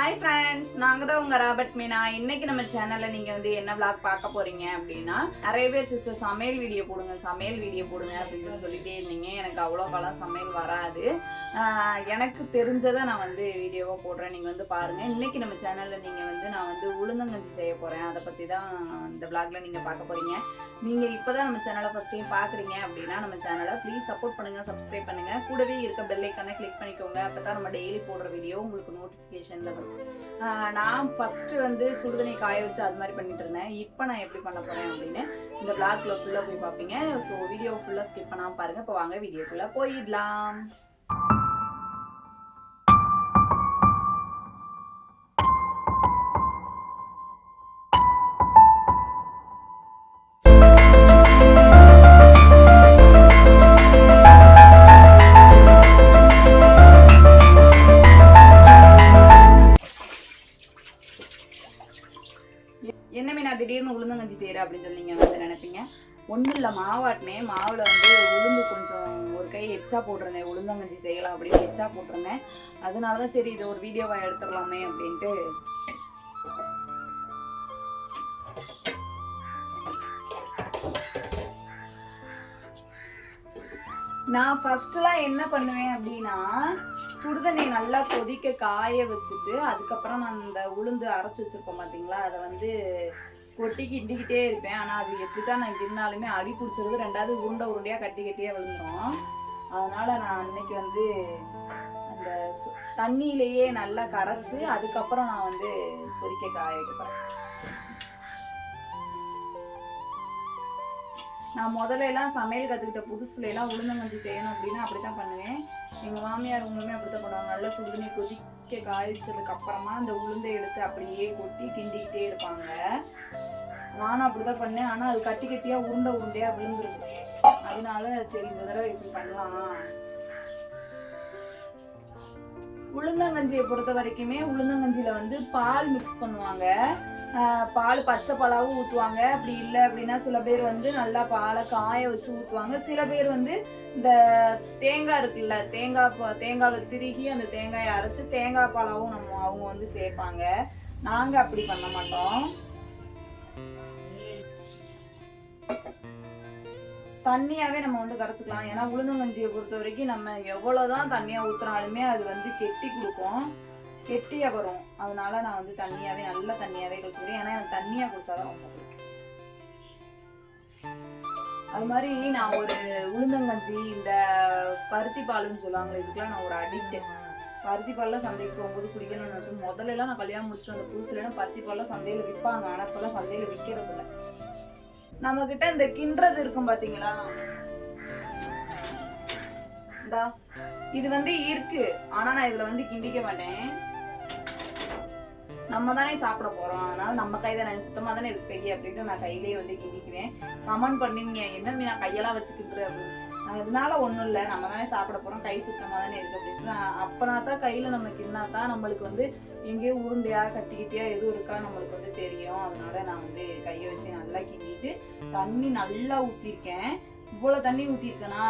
Hi friends நாங்கள் தான் உங்கள் ராபர்ட் மீனா இன்னைக்கு நம்ம சேனலில் நீங்கள் வந்து என்ன விளாக் பார்க்க போகிறீங்க அப்படின்னா நிறைய பேர் சிஸ்டர் சமையல் வீடியோ போடுங்க சமையல் வீடியோ போடுங்க அப்படின்னு சொல்லிட்டே இருந்தீங்க. எனக்கு அவ்வளோக்கெல்லாம் சமையல் வராது. எனக்கு தெரிஞ்சதை நான் வந்து வீடியோவாக போடுறேன். நீங்கள் வந்து பாருங்கள் இன்னைக்கு நம்ம சேனலில் நீங்கள் வந்து நான் வந்து உளுந்தங்கஞ்சி செய்ய போகிறேன் அதை பற்றி தான் இந்த விளாகில் நீங்கள் பார்க்க போகிறீங்க நீங்கள் இப்போ தான் நம்ம சேனலை ஃபஸ்ட் டைம் பார்க்குறீங்க அப்படின்னா நம்ம சேனலை ப்ளீஸ் சப்போர்ட் பண்ணுங்கள் சப்ஸ்கிரைப் பண்ணுங்கள் கூடவே இருக்க பெல்லைக்கான கிளிக் பண்ணிக்கோங்க. அப்போ தான் நம்ம டெய்லி போடுற வீடியோ உங்களுக்கு நோட்டிஃபிகேஷனில் வரும். நான் ஃபஸ்ட்டு வந்து சுடுதண்ணி காய வச்சு அது மாதிரி பண்ணிட்டு இருந்தேன். இப்போ நான் எப்படி பண்ண போகிறேன் அப்படின்னு இந்த பிளாக்ல ஃபுல்லாக போய் பார்ப்பீங்க. ஸோ வீடியோ ஃபுல்லாக ஸ்கிப் பண்ணாமல் பாருங்கள் இப்போ வாங்க வீடியோக்குள்ளே போயிடலாம். போட்டிருந்தேன். உளுந்தங்கஞ்சி செய்யலாம் அப்படின்னு எச்சா போட்டிருந்தேன். அதனால தான் சரி இது ஒரு வீடியோவாக எடுத்துடலாமே அப்படின்ட்டு. நான் ஃபர்ஸ்ட்லாம் என்ன பண்ணுவேன் அப்படின்னா சுடுதண்ணி நல்லா கொதிக்க காய வச்சுட்டு அதுக்கப்புறம் நான் இந்த உளுந்து அரைச்சி வச்சிருப்போம் பார்த்தீங்களா அதை வந்து கொட்டி கிண்டிக்கிட்டே இருப்பேன். ஆனால் அது எப்படி தான் நான் கிண்டினாலுமே அடி பிடிச்சிருது. ரெண்டாவது உருண்டை உருண்டையாக கட்டி கட்டியே விழுந்துடும் அதனால் நான் அன்னைக்கு வந்து அந்த சு- தண்ணியிலேயே நல்லா கரைச்சி அதுக்கப்புறம் நான் வந்து பொறிக்க காய நான் முதல்ல எல்லாம் சமையல் கற்றுக்கிட்ட புதுசுல எல்லாம் உளுந்தங்கஞ்சி செய்யணும் அப்படின்னா அப்படி தான் பண்ணுவேன். எங்கள் மாமியார் உங்களுமே அப்படி தான் பண்ணுவாங்க. நல்லா சுடுதண்ணி கொதிக்க காய்ச்சதுக்கு அப்புறமா அந்த உளுந்தை எடுத்து அப்படியே கொட்டி கிண்டிக்கிட்டே இருப்பாங்க. நானும் அப்படி தான் பண்ணேன் ஆனால் அது கட்டி கட்டியாக உருண்டை உருண்டையாக விழுந்துருக்கு அதனால சரி இந்த தடவை இப்படி பண்ணலாம். உளுந்தங்கஞ்சியை பொறுத்த வரைக்குமே உளுந்தங்கஞ்சியில் வந்து பால் மிக்ஸ் பண்ணுவாங்க. பால் பச்சை பாலாகவும் ஊற்றுவாங்க அப்படி இல்லை அப்படின்னா சில பேர் வந்து நல்லா பாலை காய வச்சு ஊற்றுவாங்க சில பேர் வந்து இந்த தேங்காய் இருக்குல்ல தேங்காய் தேங்காவை திருகி அந்த தேங்காயை அரைச்சி தேங்காய் பாலாவும் நம்ம அவங்க வந்து சேர்ப்பாங்க. நாங்கள் அப்படி பண்ண மாட்டோம். தண்ணியாவே நம்ம வந்து கரைச்சிக்கலாம். ஏன்னா உளுந்தங்கஞ்சியை பொறுத்த வரைக்கும் நம்ம எவ்வளவுதான் தண்ணியா ஊத்துனாலுமே அது வந்து கெட்டி கொடுக்கும். கெட்டியா வரும். அதனால நான் வந்து தண்ணியாவே நல்ல தண்ணியாவே குடிச்சுக்கிறேன் ஏன்னா எனக்கு தண்ணியா குடிச்சாதான் ரொம்ப பிடிக்கும். அது மாதிரி நான் ஒரு உளுந்தங்கஞ்சி இந்த பருத்தி பாலுன்னு சொல்லுவாங்க இதுக்கெல்லாம் நான் ஒரு அடிக்ட் பருத்தி பால்லாம் சந்தைக்கு போகும்போது குடிக்கணும்னு வந்து முதல்ல எல்லாம் நான் கல்யாணம் முடிச்சுட்டு வந்த புதுசுல பருத்தி பால்லாம் சந்தையில விற்பாங்க ஆனா இப்போல்லாம் சந்தையில விற்கிறது இல்லை நம்ம கிட்ட இந்த கிண்டுறது இருக்கும் பாத்தீங்களா? இந்தா இது வந்து இருக்கு. ஆனா நான் இதுல வந்து கிண்டிக்க மாட்டேன். நம்ம தானே சாப்பிட போறோம். அதனால நம்ம கை தானே சுத்தமா தானே இருக்கு பெரிய அப்படின்ட்டு நான் கையிலேயே வந்து கிண்டிக்குவேன். கமெண்ட் பண்ணுவீங்க என்ன நான் கையெல்லாம் வச்சு அப்படின்னு அதனால ஒன்றும் இல்லை. நம்ம தானே சாப்பிட போகிறோம் கை சுத்தமாக தானே இருக்குது அப்படின்னு அப்போனா தான் கையில் நம்ம கிண்ணா தான் நம்மளுக்கு வந்து எங்கேயோ உருண்டையா கட்டிக்கிட்டியா எதுவும் இருக்கா நம்மளுக்கு வந்து தெரியும். அதனால நான் வந்து கையை வச்சு நல்லா கிண்டிட்டு தண்ணி நல்லா ஊற்றிருக்கேன் இவ்வளோ தண்ணி ஊற்றிருக்கேனா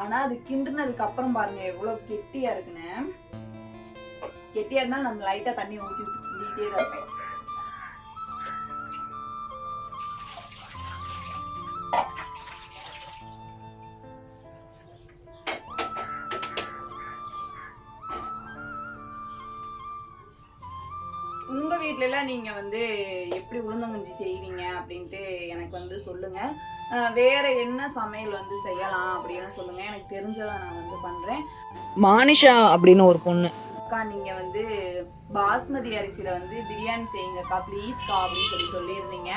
ஆனால் அது கிண்டுனதுக்கு அப்புறம் பாருங்க எவ்வளோ கெட்டியாக இருக்குன்னு. கெட்டியாக இருந்தால் நம்ம லைட்டாக தண்ணி ஊற்றி கிண்டிக்கிட்டே தான் இருப்பேன். வீட்ல எல்லாம் நீங்க வந்து எப்படி உளுந்தங்கஞ்சி செய்வீங்க அப்படின்ட்டு எனக்கு வந்து சொல்லுங்க. வேற என்ன சமையல் வந்து செய்யலாம் அப்படின்னு சொல்லுங்க. எனக்கு தெரிஞ்சதை நான் வந்து பண்றேன். மானிஷா அப்படின்னு ஒரு பொண்ணு. அக்கா நீங்க வந்து பாஸ்மதி அரிசியில வந்து பிரியாணி செய்யுங்கக்கா ப்ளீஸ்க்கா அப்படின்னு சொல்லி சொல்லியிருந்தீங்க.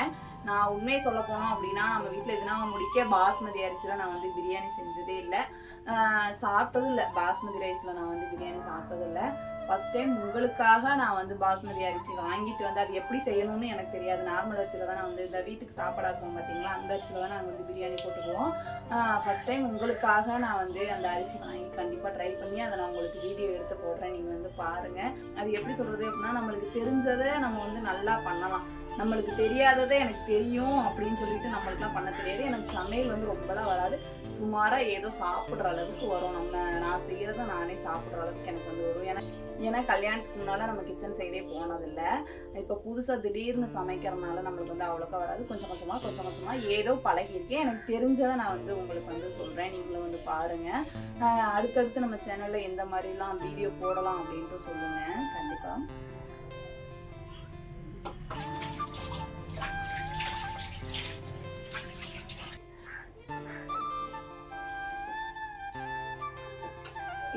நான் உண்மையை சொல்ல போனோம் அப்படின்னா நம்ம வீட்டில் எதுனா முடிக்க பாஸ்மதி அரிசியில் நான் வந்து பிரியாணி செஞ்சதே இல்லை. சாப்பிட்டதும் இல்லை. பாஸ்மதி ரைஸில் நான் வந்து பிரியாணி சாப்பிட்டதும் ஃபஸ்ட் ஃபர்ஸ்ட் டைம் உங்களுக்காக நான் வந்து பாஸ்மதி அரிசி வாங்கிட்டு வந்து அது எப்படி செய்யணும்னு எனக்கு தெரியாது. நார்மல் அரிசியில் தான் நான் வந்து இந்த வீட்டுக்கு சாப்பாடாக்குவோம் பார்த்தீங்களா அந்த அரிசியில் தான் நாங்கள் வந்து பிரியாணி போட்டுக்குவோம். ஃபர்ஸ்ட் டைம் உங்களுக்காக நான் வந்து அந்த அரிசி வாங்கி கண்டிப்பாக ட்ரை பண்ணி அதை நான் உங்களுக்கு வீடியோ எடுத்து போடுறேன். நீங்கள் வந்து பாருங்கள் அது எப்படி சொல்கிறது அப்படின்னா நம்மளுக்கு தெரிஞ்சதை நம்ம வந்து நல்லா பண்ணலாம். நம்மளுக்கு தெரியாததை எனக்கு தெரியும் அப்படின்னு சொல்லிட்டு நம்மளுக்குலாம் பண்ண தெரியாது. எனக்கு சமையல் வந்து ரொம்பலாம் வராது. சுமாராக ஏதோ சாப்பிட்ற அளவுக்கு வரும். நம்ம நான் செய்கிறத நானே சாப்பிட்ற அளவுக்கு எனக்கு வந்து வரும். ஏன்னா ஏன்னா கல்யாணத்துக்கு முன்னால் நம்ம கிச்சன் சைடே போனதில்லை. இப்போ புதுசாக திடீர்னு சமைக்கிறதுனால நம்மளுக்கு வந்து அவ்வளோக்கா வராது. கொஞ்சம் கொஞ்சமாக கொஞ்சம் கொஞ்சமாக ஏதோ பழகியிருக்கேன் எனக்கு தெரிஞ்சதை நான் வந்து உங்களுக்கு வந்து சொல்கிறேன் நீங்களும் வந்து பாருங்கள் அடுத்தடுத்து நம்ம சேனலில் எந்த மாதிரிலாம் வீடியோ போடலாம் அப்படின்ட்டு சொல்லுங்கள் கண்டிப்பாக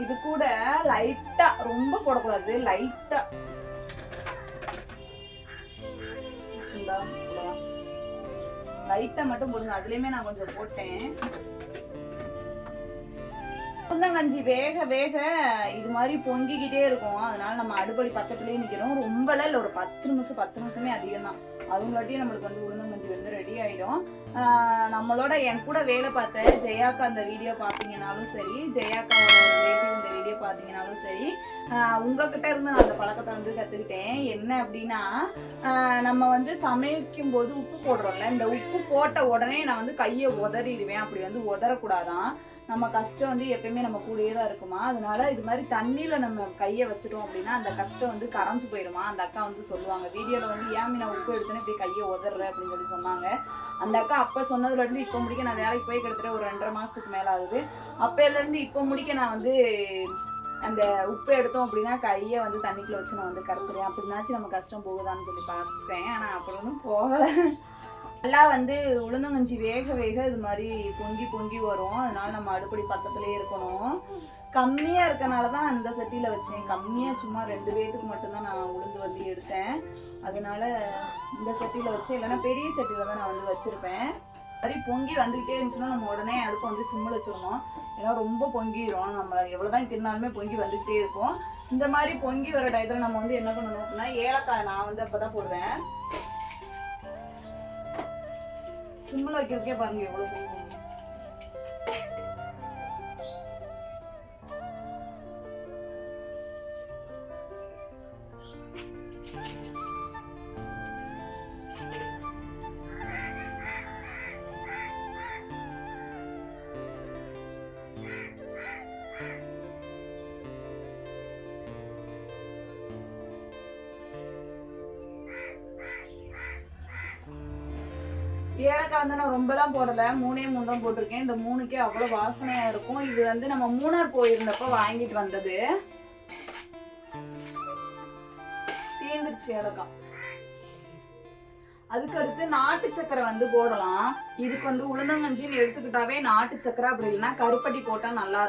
இது கூட லைட்டா ரொம்ப போடக்கூடாது லைட்டா லைட்டா மட்டும் போடுங்க அதுலயுமே நான் கொஞ்சம் போட்டேன். உளுந்தங்கஞ்சி வேக வேக இது மாதிரி பொங்கிக்கிட்டே இருக்கும். அதனால நம்ம அடுப்படி பக்கத்துலயே நிக்கிறோம். ரொம்பலாம் இல்லை ஒரு பத்து நிமிஷம் பத்து நிமிஷமே அதிகம் தான் அதுங்காட்டியும் நம்மளுக்கு வந்து உளுந்தங்கஞ்சி வந்து ரெடி ஆயிடும். நம்மளோட என் கூட வேலை பார்த்த ஜெயாக்கா அந்த வீடியோ பார்த்தீங்கனாலும் சரி ஜெயாக்காவோட வீடியோ பார்த்தீங்கனாலும் சரி ஆஹ் உங்ககிட்ட இருந்து நான் அந்த பழக்கத்தை வந்து கற்றுக்கிட்டேன் என்ன அப்படின்னா ஆஹ் நம்ம வந்து சமைக்கும் போது உப்பு போடுறோம்ல இந்த உப்பு போட்ட உடனே நான் வந்து கையை உதறிடுவேன். அப்படி வந்து உதறக்கூடாதான். நம்ம கஷ்டம் வந்து எப்பயுமே நம்ம கூடயே தான் இருக்குமா? அதனால இது மாதிரி தண்ணியில நம்ம கையை வச்சுட்டோம் அப்படின்னா அந்த கஷ்டம் வந்து கரைஞ்சு போயிடுமா? அந்த அக்கா வந்து சொல்லுவாங்க. வீடியோல வந்து ஏன் நான் உப்பு எடுத்தேன்னு இப்படி கையை உதறேன் அப்படின்னு சொல்லி சொன்னாங்க. அந்த அக்கா அப்ப சொன்னதுல இருந்து இப்போ முடிக்க நான் வேலைக்கு போய் கிட்டத்தட்ட ஒரு ரெண்டரை மாசத்துக்கு மேல ஆகுது. அப்பையில இருந்து இப்போ முடிக்க நான் வந்து அந்த உப்பு எடுத்தோம் அப்படின்னா கையை வந்து தண்ணிக்குள்ள வச்சு நான் வந்து கரைச்சிடுவேன் அப்படின்னாச்சும் நம்ம கஷ்டம் போகுதான்னு சொல்லி பார்ப்பேன். ஆனா அப்புறம் ஒன்றும் போகல. நல்லா வந்து உளுந்தங்கஞ்சி வேக வேக இது மாதிரி பொங்கி பொங்கி வரும். அதனால நம்ம அடுப்படி பக்கத்துலயே இருக்கணும். கம்மியா இருக்கனால தான் அந்த சட்டியில வச்சேன். கம்மியா சும்மா ரெண்டு பேத்துக்கு மட்டும்தான் நான் உளுந்து வந்து எடுத்தேன். அதனால இந்த சட்டியில வச்சேன் இல்லைன்னா பெரிய சட்டியில தான் நான் வந்து வச்சிருப்பேன். மாதிரி பொங்கி வந்துகிட்டே இருந்துச்சுன்னா நம்ம உடனே அடுப்பை வந்து சிம்மில் வச்சிடணும். ஏன்னா ரொம்ப பொங்கிடும் நம்ம எவ்வளோதான் தின்னாலுமே பொங்கி வந்துகிட்டே இருக்கும். இந்த மாதிரி பொங்கி வர டயத்தில் நம்ம வந்து என்ன பண்ணணும் அப்படின்னா ஏலக்காய் நான் வந்து அப்பதான் போடுவேன். சிம்மில் வைக்கிறதுக்கே பாருங்க எவ்வளோ ஏலக்காய் வந்து நான் ரொம்பலாம் போடல. மூணே மூணு தான் போட்டிருக்கேன். இந்த மூணுக்கே அவ்வளோ வாசனையா இருக்கும். இது வந்து நம்ம மூணார் போயிருந்தப்ப வாங்கிட்டு வந்தது. தீந்துருச்சு ஏலக்காய். அதுக்கு அடுத்து நாட்டு சக்கரை வந்து போடலாம். இதுக்கு வந்து உளுந்தங்கஞ்சின்னு எடுத்துக்கிட்டாவே நாட்டு சக்கரை அப்படி இல்லைன்னா கருப்பட்டி போட்டால் நல்லா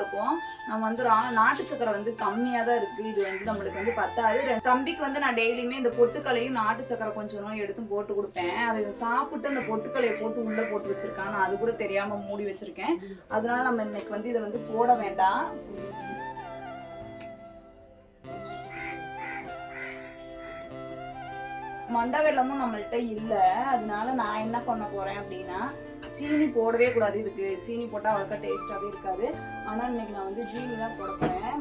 நம்ம வந்து நாட்டு சக்கரை வந்து கம்மியாக தான் இருக்கு. இது வந்து நம்மளுக்கு வந்து பத்தாது. தம்பிக்கு வந்து நான் டெய்லியுமே இந்த பொட்டுக்கலையும் நாட்டு சக்கரை கொஞ்சம் எடுத்து போட்டு கொடுப்பேன். அதை சாப்பிட்டு அந்த பொட்டுக்கலையை போட்டு உள்ள போட்டு வச்சிருக்கான் நான் அது கூட தெரியாம மூடி வச்சிருக்கேன். அதனால நம்ம இன்னைக்கு வந்து இதை வந்து போட வேண்டாம். மண்டை வெள்ளமும் நம்மள்கிட்ட இல்லை. அதனால நான் என்ன பண்ண போறேன் அப்படின்னா சீனி போடவே கூடாது இதுக்கு. சீனி போட்டால் அவ்வளோக்கா டேஸ்டாகவே இருக்காது. ஆனால் இன்னைக்கு நான் வந்து ஜீனி தான் போட போகிறேன்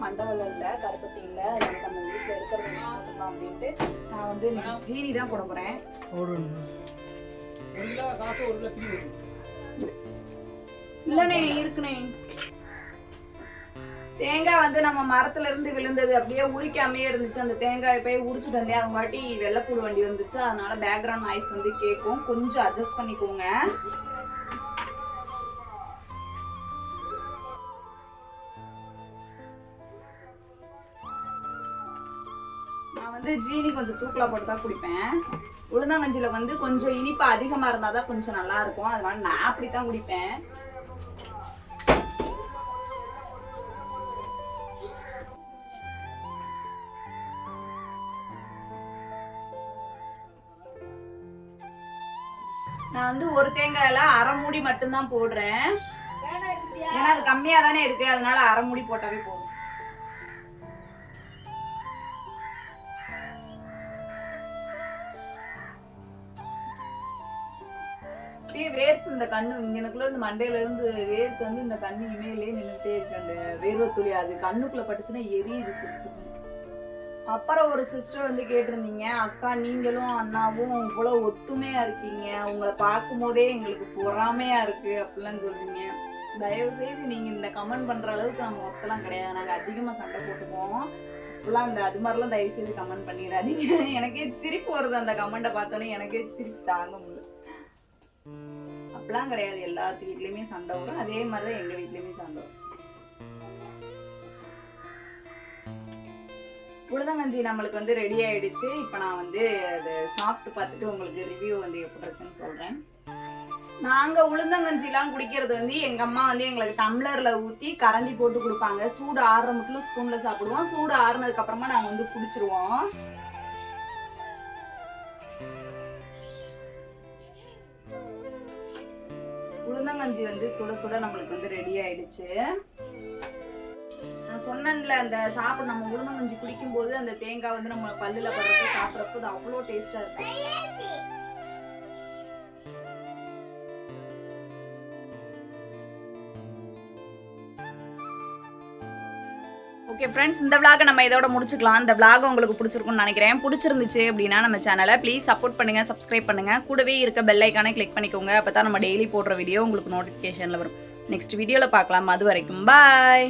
இல்லை கருப்பட்டி இல்லை. எனக்கு நம்ம வீட்டில் இருக்கிறத வச்சு போட்டுக்கலாம் அப்படின்ட்டு நான் வந்து இன்னைக்கு ஜீனி தான் போட போகிறேன் இல்லைண்ணே இருக்குண்ணே. தேங்காய் வந்து நம்ம மரத்துல இருந்து விழுந்தது. அப்படியே உரிக்காமே இருந்துச்சு. அந்த தேங்காயை போய் உரிச்சுட்டு வந்தேன். அது வாட்டி வெள்ளைப்பூடு வண்டி வந்துச்சு. அதனால பேக்ரவுண்ட் நாய்ஸ் வந்து கேட்கும் கொஞ்சம் அட்ஜஸ்ட் பண்ணிக்கோங்க. நான் வந்து ஜீனி கொஞ்சம் தூக்கில் போட்டு தான் குடிப்பேன். உளுந்தங்கஞ்சில வந்து கொஞ்சம் இனிப்பு அதிகமாக இருந்தால் தான் கொஞ்சம் நல்லா இருக்கும் அதனால நான் அப்படித்தான் குடிப்பேன். நான் வந்து ஒரு தேங்காயில அரை மூடி மட்டும்தான் போடுறேன். ஏன்னா அது கம்மியாக தானே இருக்கு. அதனால அரை மூடி போட்டாவே போதும். கண்ணு இங்கனக்குள்ள இருந்து மண்டையில இருந்து வேர்த்து வந்து இந்த கண்ணு இமையிலே நின்றுட்டே இருக்கு. அந்த வேர்வை துளி அது கண்ணுக்குள்ள பட்டுச்சுன்னா எரியுது. அப்புறம் ஒரு சிஸ்டர் வந்து கேட்டிருந்தீங்க அக்கா நீங்களும் அண்ணாவும் இவ்வளவு ஒத்துமையா இருக்கீங்க. உங்களை பார்க்கும் போதே எங்களுக்கு பொறாமையா இருக்கு அப்படிலாம் சொல்றீங்க. தயவு செய்து நீங்க இந்த கமெண்ட் பண்ற அளவுக்கு நம்ம ஒத்தலாம் கிடையாது. நாங்க அதிகமா சண்டை போட்டுப்போம் ஃபுல்லாக அந்த அது மாதிரிலாம் தயவு செய்து கமெண்ட் பண்ணிடாதீங்க. எனக்கே சிரிப்பு வருது அந்த கமெண்ட்டை பார்த்தோன்னே. எனக்கே சிரிப்பு தாங்க முடியல. அப்படிலாம் கிடையாது. எல்லாத்து வீட்லயுமே சண்டை வரும். அதே மாதிரி தான் எங்க வீட்லயுமே சண்டை வரும். உளுந்தங்கஞ்சி நம்மளுக்கு வந்து ரெடி ஆயிடுச்சு. இப்போ நான் வந்து அதை சாப்பிட்டு பார்த்துட்டு உங்களுக்கு ரிவ்யூ வந்து எப்படி இருக்குன்னு சொல்றேன். நாங்க உளுந்தங்கஞ்சிலாம் குடிக்கிறது வந்து எங்க அம்மா வந்து எங்களுக்கு டம்ளர்ல ஊத்தி கரண்டி போட்டு கொடுப்பாங்க. சூடு ஆறுற மட்டும் ஸ்பூன்ல சாப்பிடுவோம். சூடு ஆறுனதுக்கு அப்புறமா நாங்க வந்து குடிச்சிருவோம். உளுந்தங்கஞ்சி வந்து சுட சுட நம்மளுக்கு வந்து ரெடி ஆயிடுச்சு. நான் சொன்னேன்ல அந்த சாப்பிட நம்ம உளுந்தங்கஞ்சி குடிக்கும் போது அந்த தேங்காய் வந்து நம்ம பல்லுல படுறப்ப சாப்பிட்றப்போ அது அவ்வளோ டேஸ்டா இருக்கும். ஓகே ஃப்ரெண்ட்ஸ் இந்த விளாக நம்ம இதோட முடிச்சுக்கலாம். இந்த vlog உங்களுக்கு பிடிச்சிருக்கும்னு நினைக்கிறேன். பிடிச்சிருந்துச்சு அப்படின்னா நம்ம சேனலை ப்ளீஸ் சப்போர்ட் பண்ணுங்க சப்ஸ்கிரைப் பண்ணுங்கள் கூடவே இருக்க பெல் ஐக்கானே கிளிக் பண்ணிக்கோங்க. அப்போ தான் நம்ம டெய்லி போடுற வீடியோ உங்களுக்கு நோட்டிஃபிகேஷனில் வரும். நெக்ஸ்ட் வீடியோவில் பார்க்கலாம். அது வரைக்கும் பாய்